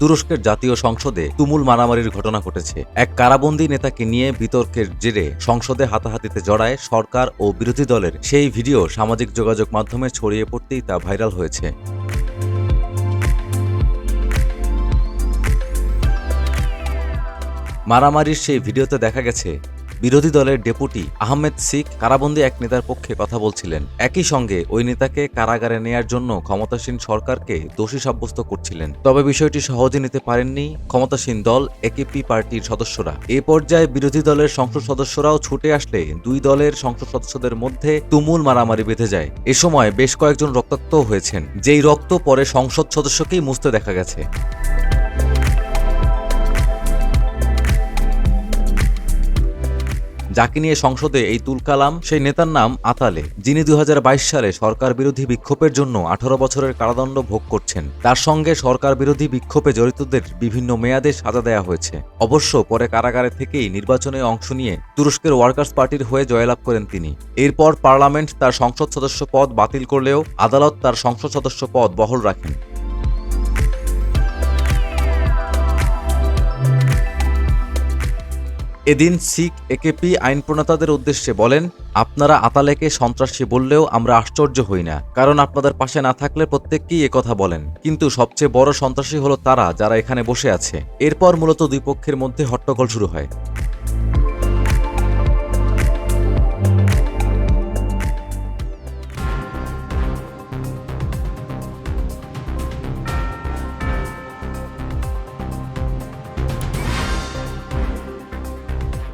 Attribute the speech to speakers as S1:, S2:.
S1: তুরস্কের জাতীয় সংসদে তুমুল মারামারির ঘটনা ঘটেছে। এক কারাবন্দী নেতাকে নিয়ে বিতর্কের জেরে সংসদে হাতাহাতিতে জড়ায় সরকার ও বিরোধী দলের। সেই ভিডিও সামাজিক যোগাযোগ মাধ্যমে ছড়িয়ে পড়তেই তা ভাইরাল হয়েছে। মারামারির সেই ভিডিওতে দেখা গেছে বিরোধী দলের ডেপুটি আহমেদ শিখ কারাবন্দী এক নেতার পক্ষে কথা বলছিলেন। একই সঙ্গে ওই নেতাকে কারাগারে নেয়ার জন্য ক্ষমতাসীন সরকারকে দোষী সাব্যস্ত করছিলেন। তবে বিষয়টি সহজে নিতে পারেননি ক্ষমতাসীন দল একেপি পার্টির সদস্যরা। এ পর্যায়ে বিরোধী দলের সংসদ সদস্যরাও ছুটে আসলে দুই দলের সংসদ সদস্যদের মধ্যে তুমুল মারামারি বেঁধে যায়। এ সময় বেশ কয়েকজন রক্তাক্ত হয়েছেন, যেই রক্ত পরে সংসদ সদস্যকেই মুছতে দেখা গেছে। যাকে নিয়ে সংসদে এই তুলকালাম, সেই নেতার নাম আতালে, যিনি দু হাজার বাইশ সালে সরকার বিরোধী বিক্ষোভের জন্য আঠারো বছরের কারাদণ্ড ভোগ করছেন। তার সঙ্গে সরকার বিরোধী বিক্ষোভে জড়িতদের বিভিন্ন মেয়াদে সাজা দেওয়া হয়েছে। অবশ্য পরে কারাগারে থেকেই নির্বাচনে অংশ নিয়ে তুরস্কের ওয়ার্কার্স পার্টির হয়ে জয়লাভ করেন তিনি। এরপর পার্লামেন্ট তার সংসদ সদস্য পদ বাতিল করলেও আদালত তার সংসদ সদস্য পদ বহাল রাখেন। এদিন শিখ একেপি আইন প্রণেতাদের উদ্দেশ্যে বলেন, আপনারা আতালেকে সন্ত্রাসী বললেও আমরা আশ্চর্য হই না, কারণ আপনাদের পাশে না থাকলে প্রত্যেককেই কথা বলেন। কিন্তু সবচেয়ে বড় সন্ত্রাসী হলো তারা যারা এখানে বসে আছে। এরপর মূলত দুই পক্ষের মধ্যে হট্টগোল শুরু হয়।